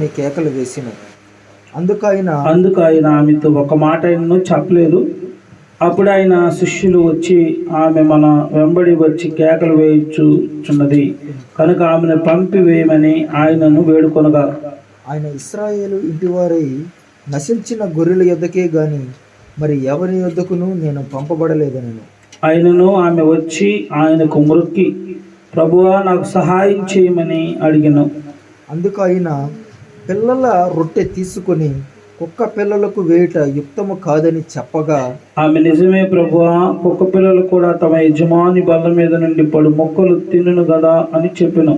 అని కేకలు వేసిన. అందుకు ఆయన అందుకు ఆయన ఆమెతో ఒక మాట ఆయనను చెప్పలేదు. అప్పుడు ఆయన శిష్యులు వచ్చి ఆమె మన వెంబడి వచ్చి కేకలు వేయుచున్నది కనుక ఆమెను పంపివేయమని ఆయనను వేడుకొనగా ఆయన ఇస్రాయేలు ఇంటివారై నశించిన గొర్రెల యొద్దకే గాని మరి ఎవరి యొద్దకును నేను పంపబడలేదనను. ఆయనను ఆమె వచ్చి ఆయనకు మృక్కి ప్రభువా నాకు సహాయం చేయమని అడిగిన. అందుకు ఆయన పిల్లల రొట్టె తీసుకొని కుక్క పిల్లలకు వేయుట యుక్తము కాదని చెప్పగా ఆమె నిజమే ప్రభువా కుక్క పిల్లలు కూడా తమ యజమాని బల్ల మీద నుండి పడు మొక్కలు తినును కదా అని చెప్పిన.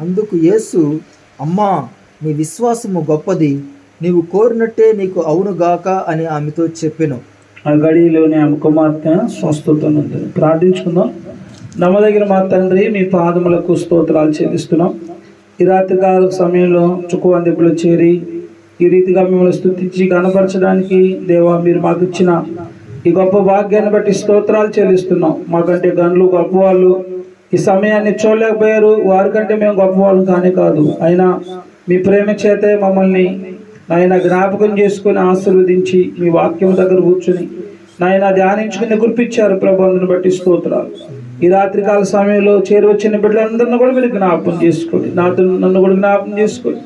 అందుకు యేసు అమ్మా నీ విశ్వాసము గొప్పది నీవు కోరినట్టే నీకు అవునుగాక అని ఆమెతో చెప్పెను. ఆ గడిలోని ఆమె కుమార్తె స్వస్థతనుంది. ప్రార్థించుకుందాం. నమ్మదగిన మా తండ్రి మీ పాదములకు స్తోత్రాలు చెల్లిస్తున్నాం. ఈ రాత్రి కాల సమయంలో చుక్కువందిపులు చేరి ఈ రీతిగా మిమ్మల్ని స్థుతించి కనపరచడానికి దేవా మీరు మాకు ఇచ్చిన ఈ గొప్ప భాగ్యాన్ని బట్టి స్తోత్రాలు చెల్లిస్తున్నాం. మాకంటే గనులు గొప్పవాళ్ళు ఈ సమయాన్ని చూడలేకపోయారు. వారికంటే మేము గొప్పవాళ్ళం కానే కాదు. అయినా మీ ప్రేమ చేతే మమ్మల్ని నాయన జ్ఞాపకం చేసుకుని ఆశీర్వదించి మీ వాక్యం దగ్గర కూర్చుని నాయన ధ్యానించుకుని గుర్పించారు ప్రబంధను బట్టి స్తోత్రాలు. ఈ రాత్రికాల సమయంలో చేరువచ్చిన బిడ్డలందరినీ కూడా మీరు జ్ఞాపకం చేసుకోండి. నాతో నన్ను కూడా జ్ఞాపకం చేసుకోండి.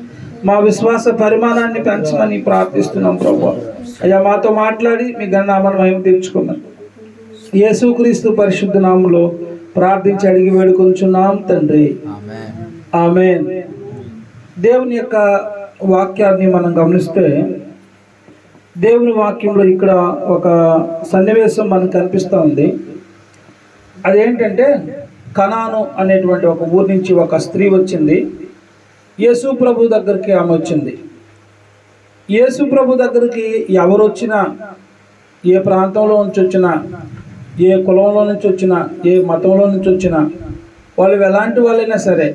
మా విశ్వాస పరిమాణాన్ని పెంచమని ప్రార్థిస్తున్నాం ప్రభు. అయ్యా మాతో మాట్లాడి మీ గణనామను మేము తెచ్చుకున్నాం యేసుక్రీస్తు పరిశుద్ధ నామంలో ప్రార్థించి అడిగి వేడుకొంచున్నాం తండ్రి. ఆమె దేవుని యొక్క వాక్యాన్ని మనం గమనిస్తే దేవుని వాక్యంలో ఇక్కడ ఒక సన్నివేశం మనకు కనిపిస్తూ ఉంది. అదేంటంటే కనాను అనేటువంటి ఒక ఊరి నుంచి ఒక స్త్రీ వచ్చింది. యేసు ప్రభు దగ్గరికి ఆమె వచ్చింది. యేసు ప్రభు దగ్గరికి ఎవరు వచ్చినా ఏ ప్రాంతంలో నుంచి వచ్చినా ఏ కులంలో నుంచి వచ్చినా ఏ మతంలో నుంచి వచ్చినా వాళ్ళు ఎలాంటి వాళ్ళైనా సరే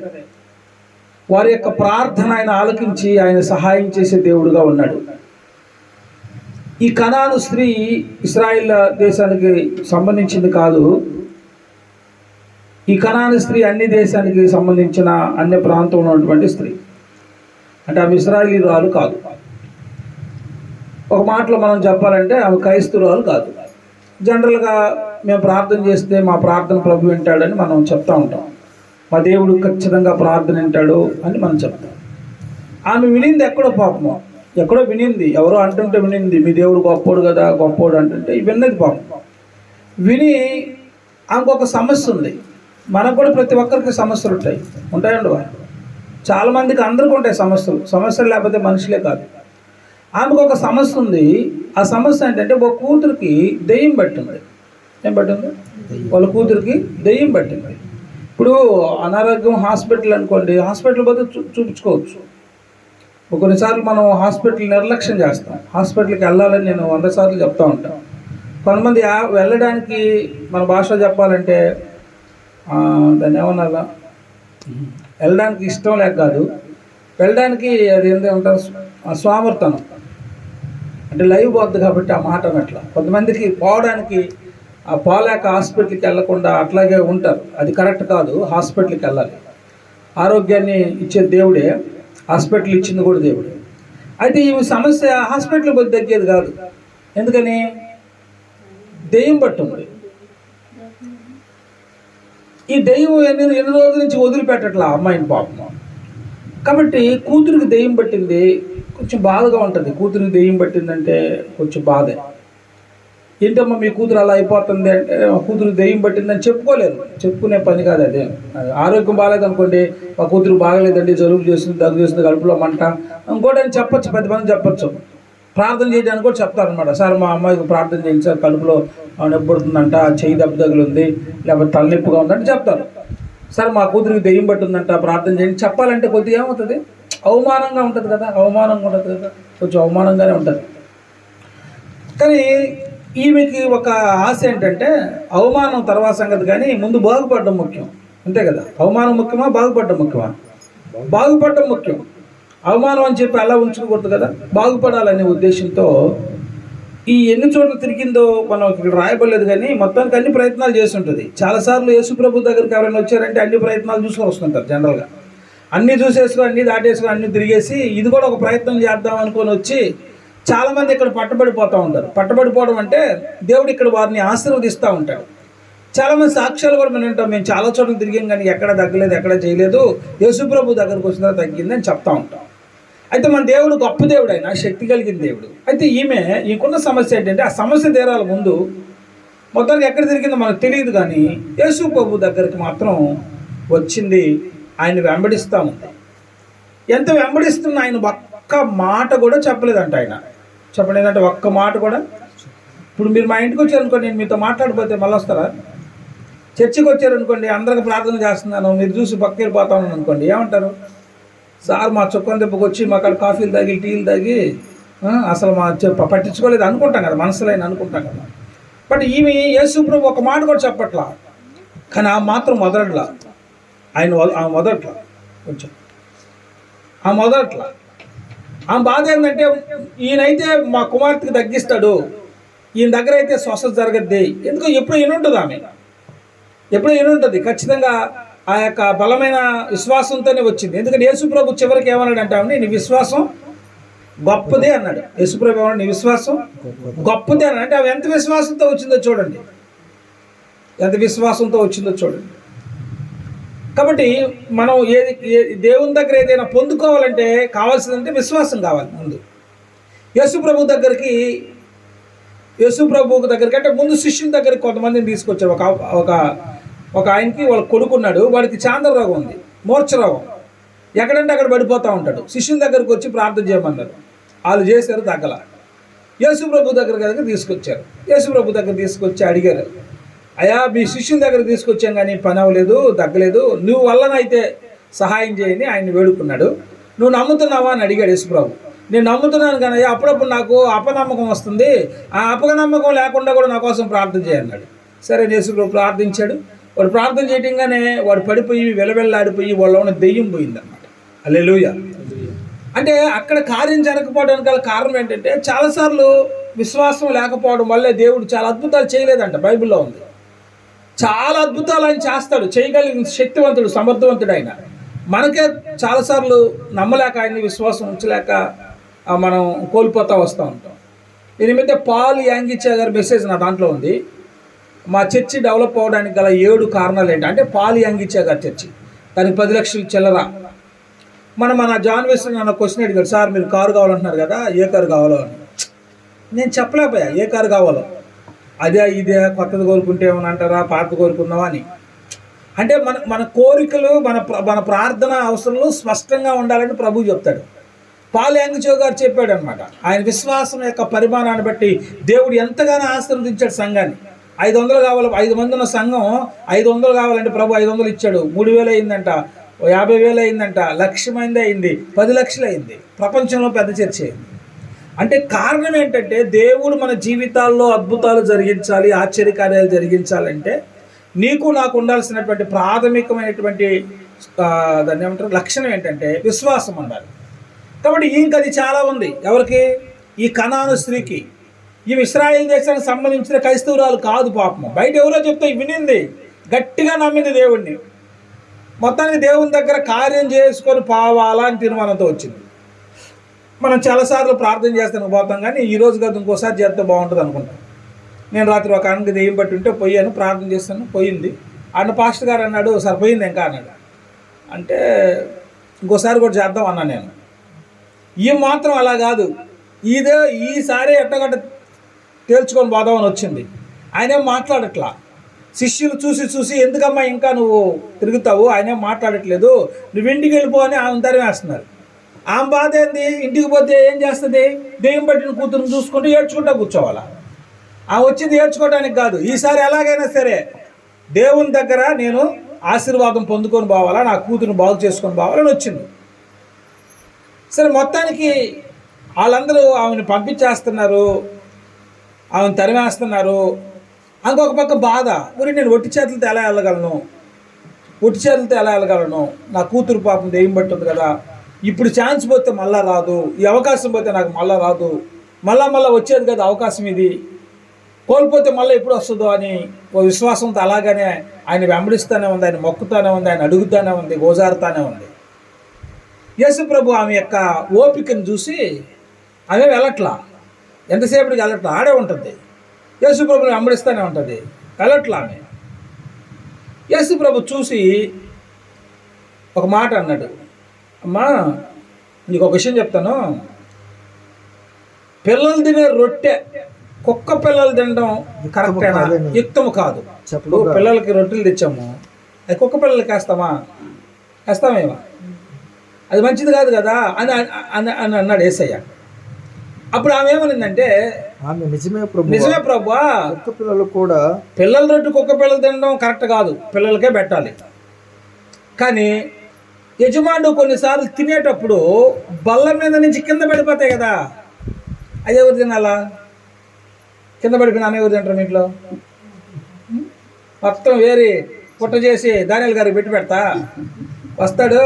వారి యొక్క ప్రార్థన ఆయన ఆలకించి ఆయన సహాయం చేసే దేవుడుగా ఉన్నాడు. ఈ కనాను స్త్రీ ఇస్రాయిల్ దేశానికి సంబంధించింది కాదు. ఈ కణాని స్త్రీ అన్ని దేశానికి సంబంధించిన అన్ని ప్రాంతంలో ఉన్నటువంటి స్త్రీ. అంటే ఆమె ఇస్రాయిలీరాలు కాదు. ఒక మాటలో మనం చెప్పాలంటే ఆమె క్రైస్తవురాలు కాదు. జనరల్గా మేము ప్రార్థన చేస్తే మా ప్రార్థన ప్రభు వింటాడని మనం చెప్తా ఉంటాం. మా దేవుడు ఖచ్చితంగా ప్రార్థన వింటాడు అని మనం చెప్తాం. ఆమె వినింది ఎక్కడో పాపము. ఎక్కడో వినింది. ఎవరో అంటుంటే వినింది. మీ దేవుడు గొప్పోడు కదా గొప్పోడు అంటుంటే విన్నది పాపం. విని ఆమెకు ఒక సమస్య ఉంది. మనకు కూడా ప్రతి ఒక్కరికి సమస్యలు ఉంటాయి. ఉంటాయండి వారు. చాలామందికి అందరికీ ఉంటాయి సమస్యలు. సమస్యలు లేకపోతే మనుషులే కాదు. ఆమెకు ఒక సమస్య ఉంది. ఆ సమస్య ఏంటంటే ఒక కూతురికి దెయ్యం పట్టింది. ఏం పట్టింది? వాళ్ళ కూతురికి దెయ్యం పట్టింది. ఇప్పుడు అనారోగ్యం హాస్పిటల్ అనుకోండి హాస్పిటల్ పోతే చూ చూపించుకోవచ్చు. కొన్నిసార్లు మనం హాస్పిటల్ నిర్లక్ష్యం చేస్తాం. హాస్పిటల్కి వెళ్ళాలని నేను వంద సార్లు చెప్తా ఉంటాను కొంతమంది ఆ- వెళ్ళడానికి మన భాష చెప్పాలంటే దాన్ని ఏమన్నా వెళ్ళడానికి ఇష్టం లేక కాదు. వెళ్ళడానికి అది ఏంటో ఉంటారు స్వామర్థనం అంటే లైవ్ పోద్ది కాబట్టి ఆ మాట అట్లా కొంతమందికి పోవడానికి ఆ పోలేక హాస్పిటల్కి వెళ్ళకుండా అట్లాగే ఉంటారు. అది కరెక్ట్ కాదు. హాస్పిటల్కి వెళ్ళాలి. ఆరోగ్యాన్ని ఇచ్చే దేవుడే. హాస్పిటల్ ఇచ్చింది కూడా దేవుడే. అయితే ఈ సమస్య హాస్పిటల్ కొద్ది తగ్గేది కాదు. ఎందుకని? దెయ్యం పట్టుంది ఈ దెయ్యం ఎన్ని ఎన్ని రోజుల నుంచి వదిలిపెట్టట్లా అమ్మాయిని పాపం. కాబట్టి కూతురికి దెయ్యం పట్టింది కొంచెం బాధగా ఉంటుంది. కూతురికి దెయ్యం పట్టిందంటే కొంచెం బాధే. ఏంటమ్మా మీ కూతురు అలా అయిపోతుంది అంటే కూతురు దెయ్యం పట్టిందని చెప్పుకోలేరు చెప్పుకునే పని కాదు అదే. ఆరోగ్యం బాగాలేదనుకోండి మా కూతురు బాగలేదండి జలుబు చేస్తుంది దగ్గు చేస్తుంది కడుపులో మంట. ఇంకోటి అని చెప్పొచ్చు పది మంది చెప్పచ్చు. ప్రార్థన చేయడానికి కూడా చెప్తారనమాట సార్ మా అమ్మాయికి ప్రార్థన చేయండి సార్ కడుపులో నొప్పిపడుతుందంట చెయ్యి దెబ్బ తగిలింది లేకపోతే తలనొప్పిగా ఉందంటే చెప్తారు. సార్ మా కూతురికి దెయ్యం పట్టుందంట ప్రార్థన చేయండి చెప్పాలంటే కొద్దిగా ఏమవుతుంది? అవమానంగా ఉంటుంది కదా అవమానంగా ఉంటుంది కదా కొంచెం అవమానంగానే ఉంటుంది. కానీ ఈమెకి ఒక ఆశ ఏంటంటే అవమానం తర్వాత సంగతి కానీ ముందు బాగుపడడం ముఖ్యం. అంతే కదా అవమానం ముఖ్యమా బాగుపడడం ముఖ్యమా? బాగుపడడం ముఖ్యం. అవమానం అని చెప్పి అలా ఉంచుకోకూడదు కదా? బాగుపడాలనే ఉద్దేశంతో ఈ ఎన్ని చోట్ల తిరిగిందో మనం ఇక్కడ రాయబడలేదు కానీ మొత్తానికి అన్ని ప్రయత్నాలు చేసి ఉంటుంది చాలాసార్లు యేసుప్రభు దగ్గరికి ఎవరైనా వచ్చారంటే అన్ని ప్రయత్నాలు చూసుకొని వస్తుంటారు జనరల్గా. అన్నీ చూసేసుకొని అన్నీ దాటేసుకొని అన్నీ తిరిగేసి ఇది కూడా ఒక ప్రయత్నం చేద్దాం అనుకొని వచ్చి చాలామంది ఇక్కడ పట్టబడిపోతూ ఉంటారు. పట్టబడిపోవడం అంటే దేవుడు ఇక్కడ వారిని ఆశీర్వదిస్తూ ఉంటాడు. చాలామంది సాక్ష్యాలు కూడా మనం వింటాం. మేము చాలా చోట్ల తిరిగాం కానీ ఎక్కడ తగ్గలేదు ఎక్కడ చేయలేదు. యేసుప్రభు దగ్గరకు వచ్చిన తగ్గిందని చెప్తా ఉంటాం. అయితే మన దేవుడు గొప్ప దేవుడు ఆయన శక్తి కలిగిన దేవుడు. అయితే ఈమె ఈకున్న సమస్య ఏంటంటే ఆ సమస్య తీరాల ముందు మొత్తానికి ఎక్కడ తిరిగిందో మనకు తెలియదు కానీ యేసు ప్రభు దగ్గరికి మాత్రం వచ్చింది. ఆయన వెంబడిస్తూ ఉంది. ఎంత వెంబడిస్తున్న ఆయన ఒక్క మాట కూడా చెప్పలేదంట ఆయన. చెప్పలేదంటే ఒక్క మాట కూడా? ఇప్పుడు మీరు మా ఇంటికి వచ్చారనుకోండి నేను మీతో మాట్లాడిపోతే మళ్ళీ వస్తారా? చర్చికి వచ్చారనుకోండి అందరికి ప్రార్థన చేస్తున్నాను మీరు చూసి పక్కకి వెళ్ళిపోతా ఉన్నాను అనుకోండి ఏమంటారు? సార్ మా చుక్కం దెబ్బకి వచ్చి మా అక్కడ కాఫీలు తాగి టీలు తాగి అసలు మా పట్టించుకోలేదు అనుకుంటాం కదా మనసులో అనుకుంటాం కదా. బట్ ఈమె యేసుప్రభు ఒక మాట కూడా చెప్పట్లా. కానీ ఆ మాత్రం మొదలట్లా ఆయన ఆ మొదట్లా కొంచెం. ఆ మొదట్లా ఆ బాధ ఏంటంటే ఈయనైతే మా కుమార్తెకి తగ్గిస్తాడు. ఈయన దగ్గర అయితే స్వస్థత జరగద్ది. ఎందుకో ఎప్పుడు ఈయనుంటుంది ఆమె. ఎప్పుడు ఈయనుంటుంది ఖచ్చితంగా ఆ యొక్క బలమైన విశ్వాసంతోనే వచ్చింది. ఎందుకంటే యేసుప్రభు చివరికి ఏమన్నాడు అంటామని నీ విశ్వాసం గొప్పదే అన్నాడు. యేసుప్రభు ఏమన్నాడు నీ విశ్వాసం గొప్పదే అన్నాడు. అంటే అవి ఎంత విశ్వాసంతో వచ్చిందో చూడండి. ఎంత విశ్వాసంతో వచ్చిందో చూడండి. కాబట్టి మనం ఏది ఏ- దేవుని దగ్గర ఏదైనా పొందుకోవాలంటే కావాల్సిందంటే విశ్వాసం కావాలి ముందు. యేసుప్రభు దగ్గరికి యేసుప్రభు దగ్గరికి అంటే ముందు శిష్యుని దగ్గరికి కొంతమందిని తీసుకొచ్చారు. ఒక ఒక ఒక ఆయనకి వాళ్ళ కొడుకున్నాడు వాడికి చాంద్రరోగం ఉంది మూర్ఛరోగం ఎక్కడంటే అక్కడ పడిపోతూ ఉంటాడు. శిష్యుని దగ్గరకు వచ్చి ప్రార్థన చేయమన్నారు వాళ్ళు చేశారు తగ్గల. యేసుప్రభు దగ్గర దగ్గర తీసుకొచ్చారు. యేసుప్రభు దగ్గర తీసుకొచ్చి అడిగారు. అయ్యా మీ శిష్యుని దగ్గర తీసుకొచ్చాం కానీ పని అవ్వలేదు తగ్గలేదు. నువ్వు వల్లనైతే సహాయం చేయని ఆయన వేడుకున్నాడు. నువ్వు నమ్ముతున్నావా అని అడిగాడు యేసుప్రభు నేను నమ్ముతున్నాను కానీ అయ్యా అప్పుడప్పుడు నాకు అపనమ్మకం వస్తుంది. ఆ అపనమ్మకం లేకుండా కూడా నా కోసం ప్రార్థన చేయన్నాడు. సరే యేసుప్రభు ప్రార్థించాడు. వాడు ప్రార్థన చేయటంగానే వాడు పడిపోయి వెలవెల్లాడిపోయి వాళ్ళ ఉన్న దెయ్యం పోయిందన్నమాట. అల్లెలుయ అంటే అక్కడ కార్యం జరగకపోవడానికి గల కారణం ఏంటంటే చాలాసార్లు విశ్వాసం లేకపోవడం వల్లే దేవుడు చాలా అద్భుతాలు చేయలేదంట బైబిల్లో ఉంది. చాలా అద్భుతాలు ఆయన చేస్తాడు చేయగలిగిన శక్తివంతుడు సమర్థవంతుడు ఆయన మనకే చాలాసార్లు నమ్మలేక ఆయన్ని విశ్వాసం ఉంచలేక మనం కోల్పోతా వస్తూ ఉంటాం. దీని మీద పాల్ యాంగిచ్చా గారి మెసేజ్ నా దాంట్లో ఉంది. మా చర్చి డెవలప్ అవ్వడానికి గల ఏడు కారణాలు ఏంటి? అంటే పాలి యాంగిచ్చా గారి చర్చి. దానికి పది లక్షలు చిల్లర మన మన జాన్ వెస్ట్ నన్ను క్వశ్చన్ అడిగాడు. సార్ మీరు కారు కావాలంటున్నారు కదా ఏ కారు కావాలో అని. నేను చెప్పలేకపోయా ఏ కారు కావాలో. అదే ఇదే కొత్తది కోరుకుంటే ఏమని అంటారా పాత కోరుకుందామా అని. అంటే మన మన కోరికలు మన మన ప్రార్థన అవసరాలు స్పష్టంగా ఉండాలని ప్రభు చెప్తాడు. పాల్ యాంగిచో గారు చెప్పాడు అనమాట ఆయన విశ్వాసం యొక్క పరిమాణాన్ని బట్టి దేవుడు ఎంతగానో ఆశీర్వదించాడు సంఘాన్ని. ఐదు వందలు కావాలి ఐదు మంది ఉన్న సంఘం ఐదు వందలు కావాలంటే ప్రభు ఐదు వందలు ఇచ్చాడు. మూడు వేలు అయిందంట ఓ యాభై వేలు అయిందంట లక్ష్యమైంది అయింది పది లక్షలు అయింది. ప్రపంచంలో పెద్ద చర్చ అయింది అంటే కారణం ఏంటంటే దేవుడు మన జీవితాల్లో అద్భుతాలు జరిగించాలి ఆశ్చర్యకార్యాలు జరిగించాలంటే నీకు నాకు ఉండాల్సినటువంటి ప్రాథమికమైనటువంటి దాన్ని ఏమంటారు? లక్షణం ఏంటంటే విశ్వాసం ఉండాలి. కాబట్టి ఈయనకి అది చాలా ఉంది. ఎవరికి? ఈ కణాను స్త్రీకి. ఈ ఇస్రాయిల్ దేశానికి సంబంధించిన క్రైస్తవురాలు కాదు పాపం బయట ఎవరో చెప్తే వినింది. గట్టిగా నమ్మింది దేవుణ్ణి. మొత్తానికి దేవుని దగ్గర కార్యం చేసుకొని పావాలా అని తీర్మానంతో వచ్చింది. మనం చాలాసార్లు ప్రార్థన చేస్తాను పోతాం కానీ ఈ రోజు కాదు ఇంకోసారి చేస్తే బాగుంటుంది అనుకుంటాం. నేను రాత్రి ఒక ఆయనకి దెయ్యం పట్టి ఉంటే పోయాను ప్రార్థన చేస్తాను పోయింది. అన్న పాస్టర్ గారు అన్నాడు సరిపోయింది ఇంకా అన్నాడు. అంటే ఇంకోసారి కూడా చేద్దాం అన్నా నేను. ఈ మాత్రం అలా కాదు. ఇదే ఈసారి ఎట్టగట్ట తేల్చుకొని పోదామని వచ్చింది. ఆయనేం మాట్లాడట్లా? శిష్యులు చూసి చూసి ఎందుకమ్మా ఇంకా నువ్వు తిరుగుతావు? ఆయనేం మాట్లాడట్లేదు. నువ్వు ఇంటికి వెళ్ళిపో అని ఆమె తరిమేస్తున్నారు ఆమె బాధ ఏంది? ఇంటికి పోతే ఏం చేస్తుంది? దెయ్యం పట్టిన కూతురుని చూసుకుంటూ ఏడ్చుకుంటా కూర్చోవాలా? ఆమె వచ్చింది ఏడ్చుకోవడానికి కాదు. ఈసారి ఎలాగైనా సరే దేవుని దగ్గర నేను ఆశీర్వాదం పొందుకొని పోవాలా? నా కూతురుని బాగు చేసుకొని పోవాలని వచ్చింది. సరే మొత్తానికి వాళ్ళందరూ ఆమెను పంపించేస్తున్నారు. ఆమెను తరిమేస్తున్నారు. ఇంకొక పక్క బాధ మరి నేను ఒట్టి చేతులతో ఎలా వెళ్ళగలను? ఒట్టి చేతులతో ఎలా వెళ్ళగలను? నా కూతురు పాపం దెయ్యం పట్టుంది కదా. ఇప్పుడు ఛాన్స్ పోతే మళ్ళా రాదు. ఈ అవకాశం పోతే నాకు మళ్ళా రాదు. మళ్ళా మళ్ళా వచ్చేది కదా అవకాశం ఇది. కోల్పోతే మళ్ళీ ఎప్పుడు వస్తుందో అని ఓ విశ్వాసంతో అలాగనే ఆయన వెంబడిస్తూనే ఉంది ఆయన మొక్కుతూనే ఉంది ఆయన అడుగుతూనే ఉంది గోజారుతానే ఉంది. యేసుప్రభు ఆమె యొక్క ఓపికను చూసి ఆమె వెళ్ళట్లా. ఎంతసేపటికి వెళ్ళట్లా ఆడే ఉంటుంది. యేసు ప్రభుని అమ్మడిస్తూనే ఉంటుంది. వెళ్ళట్లా ఆమె యేసు ప్రభు చూసి ఒక మాట అన్నాడు. అమ్మా నీకు ఒక విషయం చెప్తాను. పిల్లలు తినే రొట్టె కుక్క పిల్లలు తినడం కరెక్టేనా. యుక్తము కాదు. చెప్పు ఇప్పుడు పిల్లలకి రొట్టెలు తెచ్చాము. అది కుక్క పిల్లలకి వేస్తామా? వేస్తామేమో. అది మంచిది కాదు కదా అని అని అని అన్నాడు ఏసయ్య. అప్పుడు ఆమె ఏమనిందంటే ఆమె నిజమే ప్రభు నిజమే ప్రభా ఒక్క పిల్లలు కూడా పిల్లల రొట్టె కుక్క పిల్లలు తినడం కరెక్ట్ కాదు పిల్లలకే పెట్టాలి. కానీ యజమానుడు కొన్నిసార్లు తినేటప్పుడు బల్ల మీద నుంచి కింద పడిపోతాయి కదా అది ఎవరు తినాలా? కింద పడిపోయిన అన్న ఎవరు తింటారు ఇంట్లో? మొత్తం వేరి పుట్ట చేసి దానియాల గారికి పెట్టి పెడతా. వస్తాడు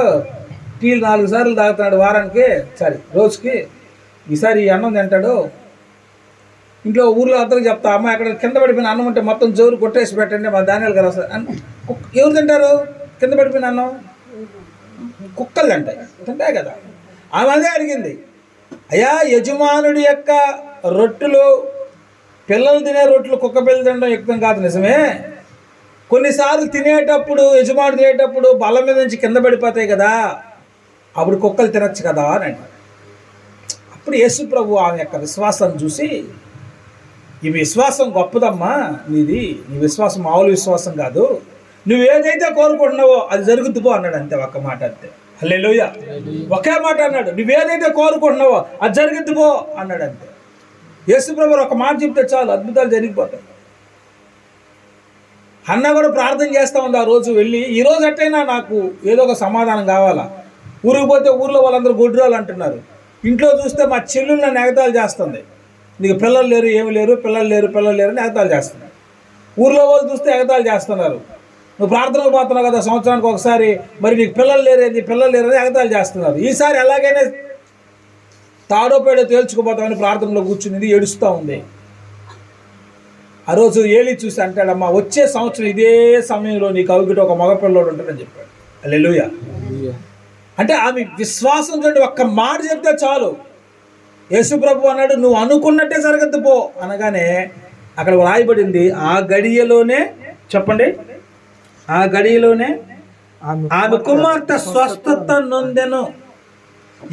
టీలు నాలుగు సార్లు తాగుతున్నాడు వారానికి సారీ రోజుకి ఈసారి ఈ అన్నం తింటాడు. ఇంట్లో ఊర్లో అందరికి చెప్తా అమ్మ అక్కడ కింద పడిపోయిన అన్నం ఉంటే మొత్తం జోరు కొట్టేసి పెట్టండి మా ధాన్యాలు గారు వస్తారు అన్- ఎవరు తింటారు? కింద పడిపోయిన అన్నం? కుక్కలు తింటాయి తింటాయి కదా. ఆమె అదే అడిగింది. అయ్యా యజమానుడి యొక్క రొట్టెలు పిల్లలు తినే రొట్టెలు కుక్క పిల్లలు తినడం యుక్తం కాదు నిజమే. కొన్నిసార్లు తినేటప్పుడు యజమానుడు తినేటప్పుడు బల్ల మీద నుంచి కింద పడిపోతాయి కదా. అప్పుడు కుక్కలు తినచ్చు కదా అని అప్పుడు యేసు ప్రభు ఆమె యొక్క విశ్వాసం చూసి ఈ విశ్వాసం గొప్పదమ్మా నీది నీ విశ్వాసం మామూలు విశ్వాసం కాదు. నువ్వు ఏదైతే కోరుకుంటున్నావో అది జరుగుతుపో అన్నాడు అంతే ఒక్క మాట అంతే. హల్లెలూయా. ఒకే మాట అన్నాడు నువ్వు ఏదైతే కోరుకుంటున్నావో అది జరుగుతుపో అన్నాడు అంతే. యేసుప్రభు ఒక మాట చెప్తే చాలు అద్భుతాలు జరిగిపోతాయి. అన్న కూడా ప్రార్థన చేస్తా ఉంది ఆ రోజు వెళ్ళి ఈ రోజు ఎట్టయినా నాకు ఏదో ఒక సమాధానం కావాలా? ఊరికి పోతే ఊర్లో వాళ్ళందరూ గొడ్రాలు అంటున్నారు. ఇంట్లో చూస్తే మా చెల్లెలు నన్ను ఎగతాలు చేస్తుంది. నీకు పిల్లలు లేరు ఏమి లేరు పిల్లలు లేరు పిల్లలు లేరు అని ఎగతాలు చేస్తున్నారు. ఊర్లో వాళ్ళు చూస్తే ఎగతాలు చేస్తున్నారు. నువ్వు ప్రార్థనకు పోతున్నావు కదా సంవత్సరానికి ఒకసారి మరి నీకు పిల్లలు లేరేంది పిల్లలు లేరని ఎగతాలు చేస్తున్నారు. ఈసారి ఎలాగైనా తాడోపేడో తేల్చుకుపోతామని ప్రార్థనలో కూర్చునింది ఏడుస్తూ ఉంది. ఆ రోజు ఏలి చూసి అంటాడమ్మా వచ్చే సంవత్సరం ఇదే సమయంలో నీకు అవిగిట ఒక మగపిల్లోడు ఉంటాడని చెప్పాడు. అల్లెలుయా అంటే ఆమె విశ్వాసం చూడండి ఒక్క మాట చెప్తే చాలు. యేసుప్రభు అన్నాడు నువ్వు అనుకున్నట్టే జరగద్దు పో. అనగానే అక్కడ రాయబడింది ఆ గడియలోనే చెప్పండి ఆ గడియలోనే ఆమె కుమార్తె స్వస్థత నొందెను.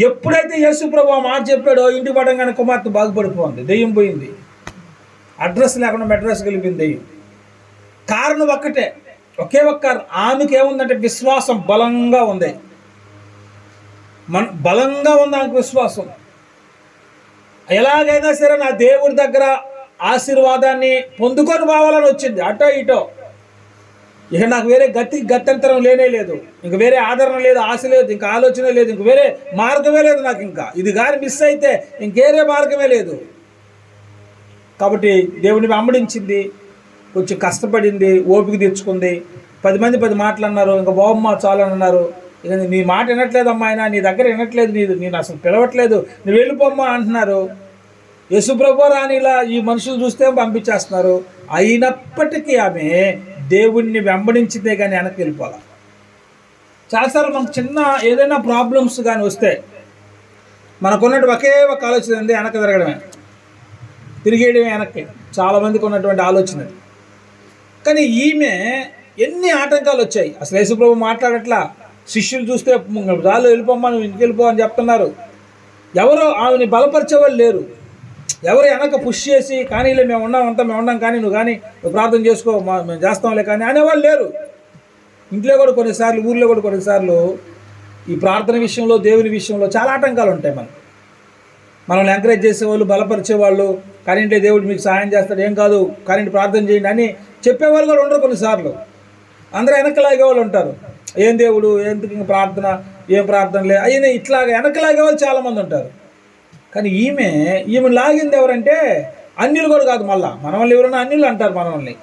ఎప్పుడైతే యేసుప్రభు ఆ మాట చెప్పాడో ఇంటి పడంగానే కుమార్తె బాగుపడిపోయింది దెయ్యం పోయింది. అడ్రస్ లేకుండా అడ్రస్ కలిపింది దెయ్యం. కారణం ఒక్కటే ఒకే ఒక్క. ఆమెకి ఏముందంటే విశ్వాసం బలంగా ఉంది. మన బలంగా ఉంది విశ్వాసం. ఎలాగైనా సరే నా దేవుడి దగ్గర ఆశీర్వాదాన్ని పొందుకొని పోవాలని వచ్చింది. అటో ఇటో. ఇక నాకు వేరే గతి గత్యంతరం లేనే లేదు. ఇంక వేరే ఆదరణ లేదు ఆశ లేదు ఇంకా ఆలోచన లేదు ఇంక వేరే మార్గమే లేదు నాకు ఇంకా. ఇది కానీ మిస్ అయితే ఇంకేరే మార్గమే లేదు. కాబట్టి దేవుని వెంబడించింది కొంచెం కష్టపడింది ఓపిక తెచ్చుకుంది. పది మంది పది మాటలు అన్నారు ఇంకా బాబమ్మ చాలు అని అన్నారు. ఇక నీ మాట వినట్లేదమ్మా ఆయన నీ దగ్గర వినట్లేదు నీ నేను అసలు పిలవట్లేదు. నువ్వు వెళ్ళిపోమ్మా అంటున్నారు. యశుప్రభు రానిలా ఈ మనుషులు చూస్తే పంపించేస్తున్నారు. అయినప్పటికీ ఆమె దేవుణ్ణి వెంబడించిందే కానీ వెనక్కి వెళ్ళిపోవాలి చాలాసార్లు మనకు చిన్న ఏదైనా ప్రాబ్లమ్స్ కానీ వస్తే మనకున్నట్టు ఒకే ఒక ఆలోచన ఉంది వెనక్కి తిరగడమే. తిరిగేయడమే వెనక్కి. చాలామందికి ఉన్నటువంటి ఆలోచన కానీ ఈమె ఎన్ని ఆటంకాలు వచ్చాయి. అసలు యేసుప్రభు మాట్లాడట్లా? శిష్యులు చూస్తే రాళ్ళు వెళ్ళిపోమ్మా నువ్వు ఇంటికి వెళ్ళిపో అని చెప్తున్నారు. ఎవరు ఆమెని బలపరిచే వాళ్ళు లేరు. ఎవరు వెనక పుష్ చేసి కానీ ఇలా మేము ఉన్నాం అంతా మేము ఉన్నాం కానీ నువ్వు కానీ నువ్వు ప్రార్థన చేసుకో మా- మేము చేస్తాంలే కానీ అనేవాళ్ళు లేరు. ఇంట్లో కూడా కొన్నిసార్లు ఊర్లో కూడా కొన్నిసార్లు ఈ ప్రార్థన విషయంలో దేవుని విషయంలో చాలా ఆటంకాలు ఉంటాయి మనకు. మనల్ని ఎంకరేజ్ చేసేవాళ్ళు బలపరిచేవాళ్ళు కరెంటే దేవుడు మీకు సహాయం చేస్తాడు ఏం కాదు కరెంట్ ప్రార్థన చేయండి అని చెప్పేవాళ్ళు కూడా ఉండరు కొన్నిసార్లు. అందరూ వెనకలాగే వాళ్ళు ఉంటారు. ఏం దేవుడు? ఎందుకు ఇంక ప్రార్థన? ఏం ప్రార్థన లే? అయినా ఇట్లాగా వెనకలాగే వాళ్ళు చాలామంది ఉంటారు. కానీ ఈమె ఈమె లాగింది ఎవరంటే అన్యులు కూడా కాదు మళ్ళా. మన వాళ్ళు ఎవరైనా అన్యులు అంటారు మనల్ని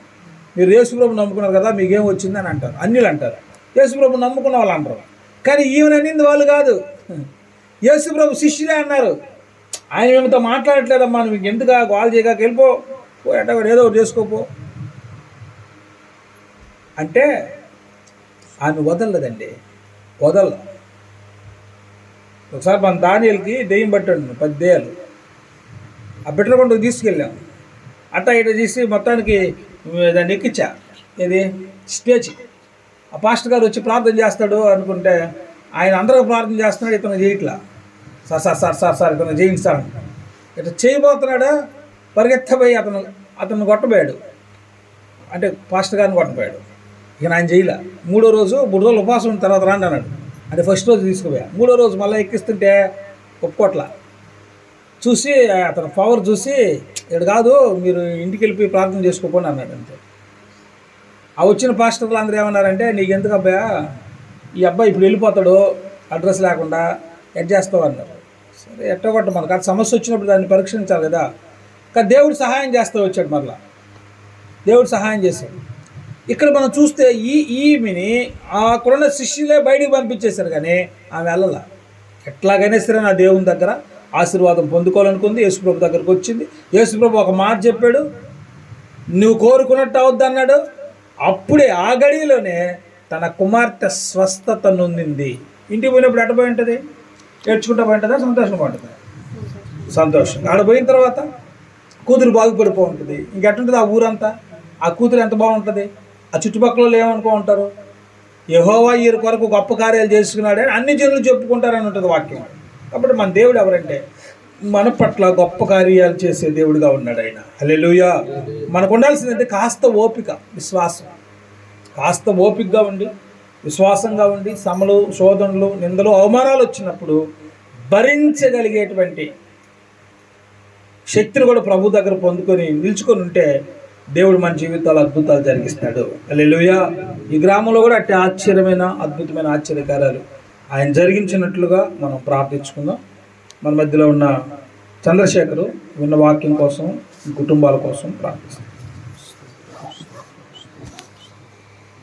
మీరు యేసుప్రభు నమ్ముకున్నారు కదా మీకేం వచ్చింది అని అంటారు. అన్యులు అంటారు. యేసుప్రభు నమ్ముకున్న వాళ్ళు అంటారు. కానీ ఈమెను అనింది వాళ్ళు కాదు. యేసుప్రభు శిష్యులే అన్నారు. ఆయన మేమతో మాట్లాడట్లేదమ్మా నువ్వు ఎందుకు గోల్ చేయగా వెళ్ళిపో. పో ఏదో ఒకటి చేసుకోపో. అంటే ఆమె వదలదండి. వదల. ఒకసారి మన దానియలకి దెయ్యం పట్టాడు పది దేయాలు ఆ బిడ్డల కొండకు తీసుకెళ్ళాం. అట్టా ఇట తీసి మొత్తానికి దాన్ని ఎక్కించా. ఇది స్టేజ్. ఆ పాస్టర్ గారు వచ్చి ప్రార్థన చేస్తాడు అనుకుంటే ఆయన అందరూ ప్రార్థన చేస్తున్నాడు ఇతను చేయట్లా. Sir sir sir sir sir ఇతను చేయండి ఇట్లా చేయబోతున్నాడు? పరిగెత్తపోయి అతను అతను కొట్టబోయాడు. అంటే పాస్టర్ గారిని కొట్టబోయాడు. ఇక ఆయన చేయలే. మూడో రోజు మూడు రోజులు ఉపవాసం ఉన్న తర్వాత రాండి అన్నాడు. అంటే ఫస్ట్ రోజు తీసుకుపోయా. మూడో రోజు మళ్ళీ ఎక్కిస్తుంటే ఒప్పుకోట్లా చూసి అతను పవర్ చూసి ఇక్కడ కాదు మీరు ఇంటికి వెళ్ళిపోయి ప్రార్థన చేసుకోకుండా అన్నాడు అంతే. ఆ వచ్చిన పాస్టర్లు అందరూ ఏమన్నారంటే నీకు ఎందుకు అబ్బాయా ఈ అబ్బాయి ఇప్పుడు వెళ్ళిపోతాడు అడ్రస్ లేకుండా ఎడ్ చేస్తావు అన్నారు. సరే ఎట్టగొట్ట మనకు? అది సమస్య వచ్చినప్పుడు దాన్ని పరీక్షించాలి కదా. కానీ దేవుడు సహాయం చేస్తూ వచ్చాడు మరలా దేవుడు సహాయం చేశాడు. ఇక్కడ మనం చూస్తే ఈ ఈమెని అక్కడున్న శిష్యులే బయటికి పంపించేశారు కానీ ఆమె వెళ్ళాల. ఎట్లాగైనా సరే నా దేవుని దగ్గర ఆశీర్వాదం పొందుకోవాలనుకుంది యేసుప్రభు దగ్గరకు వచ్చింది. యేసుప్రభు ఒక మాట చెప్పాడు నువ్వు కోరుకున్నట్టు అవద్దు అన్నాడు. అప్పుడే ఆ గడిలోనే తన కుమార్తె స్వస్థత నొందింది. ఇంటికి పోయినప్పుడు ఎట్ట పోయి ఉంటుంది? ఏడ్చుకుంటా పోయి ఉంటుందా? సంతోషంగా ఉంటుందా? సంతోషం ఆడ పోయిన తర్వాత కూతురు బాగుపడిపో ఉంటుంది. ఇంకెట్టుంటుంది ఆ ఊరంతా? ఆ కూతురు ఎంత బాగుంటుంది? ఆ చుట్టుపక్కల ఏమనుకో ఉంటారు? యహోవా ఈ కొరకు గొప్ప కార్యాలు చేసుకున్నాడని అన్ని జనులు చెప్పుకుంటారని ఉంటుంది వాక్యం. కాబట్టి మన దేవుడు ఎవరంటే మన పట్ల గొప్ప కార్యాలు చేసే దేవుడిగా ఉన్నాడు ఆయన. హల్లెలూయా. మనకు ఉండాల్సిందంటే కాస్త ఓపిక విశ్వాసం. కాస్త ఓపికగా ఉండి విశ్వాసంగా ఉండి సమలు శోధనలు నిందలు అవమానాలు వచ్చినప్పుడు భరించగలిగేటువంటి శక్తిని కూడా ప్రభు దగ్గర పొందుకొని నిలుచుకొని ఉంటే దేవుడు మన జీవితాలు అద్భుతాలు జరిగిస్తాడు. అల్లెలుయా ఈ గ్రామంలో కూడా అట్టి ఆశ్చర్యమైన అద్భుతమైన ఆశ్చర్యకారాలు ఆయన జరిగించినట్లుగా మనం ప్రార్థించుకుందాం. మన మధ్యలో ఉన్న చంద్రశేఖరు విన్న వాక్యం కోసం కుటుంబాల కోసం ప్రార్థిస్తాం.